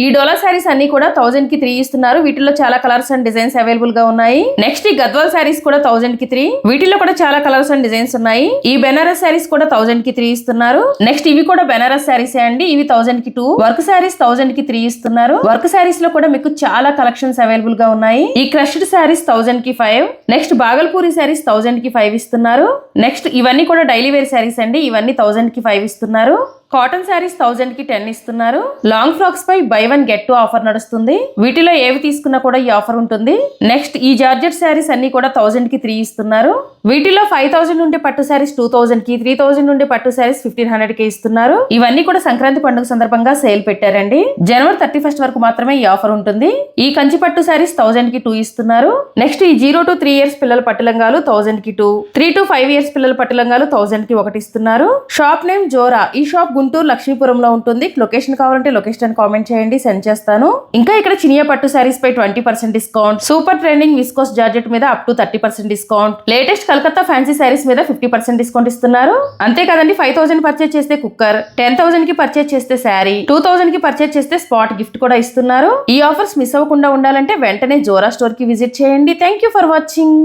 ఈ డోలా శారీస్ అన్ని కూడా థౌజండ్కి త్రీ ఇస్తున్నారు. వీటిలో చాలా కలర్స్ అండ్ డిజైన్స్ అవైలబుల్గా ఉన్నాయి. నెక్స్ట్ ఈ గద్వాల్ శారీస్ కూడా థౌసండ్కి త్రీ వీటిలో కూడా చాలా కలర్స్ అండ్ డిజైన్స్ ఉన్నాయి. ఈ బెనారస్ శారీస్ కూడా థౌసండ్కి త్రీ ఇస్తున్నారు. నెక్స్ట్ ఇవి కూడా బెనారస్ శారీస్ అండి. ఇవి థౌసండ్కి టూ వర్క్ శారీస్ థౌజండ్కి త్రీ ఇస్తున్నారు. వర్క్ శారీస్లో కూడా మీకు చాలా కలెక్షన్స్ అవైలబుల్గా ఉన్నాయి. ఈ క్రష్డ్ శారీస్ థౌసండ్కి ఫైవ్ నెక్స్ట్ బాగల్పూరి శారీస్ థౌజండ్కి ఫైవ్ ఇస్తున్నారు. నెక్స్ట్ ఇవన్నీ కూడా డైలీ వేర్ శారీస్ అండి. ఇవన్నీ థౌసండ్కి ఫైవ్ ఇస్తున్నారు. కాటన్ శారీస్ థౌజండ్కి టెన్ ఇస్తున్నారు. లాంగ్ ఫ్రాక్స్ పై buy one get two offer నడుస్తుంది. వీటిలో ఏవి తీసుకున్నా కూడా ఈ ఆఫర్ ఉంటుంది. నెక్స్ట్ ఈ జార్జెట్ శారీస్ అన్ని కూడా థౌజండ్కి త్రీ ఇస్తున్నారు. వీటిలో ఫైవ్ థౌసండ్ నుండి పట్టు శారీస్ టూ థౌసండ్కి త్రీ థౌసండ్ నుండి పట్టు శారీస్ ఫిఫ్టీన్ హండ్రెడ్కి ఇస్తున్నారు. ఇవన్నీ కూడా సంక్రాంతి పండుగ సందర్భంగా సేల్ పెట్టారండి. జనవరి థర్టీ ఫస్ట్ వరకు మాత్రమే ఈ ఆఫర్ ఉంటుంది. ఈ కంచి పట్టు శారీస్ థౌసండ్కి టూ ఇస్తున్నారు. నెక్స్ట్ ఈ జీరో టు త్రీ ఇయర్స్ పిల్లల పట్టులంగాలు థౌసండ్కి two three to five years పిల్లల పట్టులంగాలు థౌసండ్కి ఒకటి ఇస్తున్నారు. షాప్ నేమ్ జోరా ఈ షాప్ గుంటూరు లక్ష్మీపురంలో ఉంటుంది. లొకేషన్ కావాలంటే లొకేషన్ కామెంట్ చేయండి సెండ్ చేస్తాను. ఇంకా ఇక్కడ చినియా పట్టు శారీస్ పై twenty percent discount. Super trending viscose georgette మీద up to thirty percent discount. Latest Calcutta fancy saris మీద ఫిఫ్టీ పర్సెంట్ డిస్కౌంట్ ఇస్తున్నారు. అంతే కదండి ఫైవ్ థౌసండ్ పర్చేస్ చేస్తే కుక్కర్ టెన్ థౌసండ్కి పర్చేజ్ చేస్తే శారీ టూ థౌసండ్కి పర్చేజ్ చేస్తే స్పాట్ గిఫ్ట్ కూడా ఇస్తున్నారు. ఈ ఆఫర్స్ మిస్ అవ్వకుండా ఉండాలంటే వెంటనే జోరా స్టోర్కి విజిట్ చేయండి. Thank you for watching.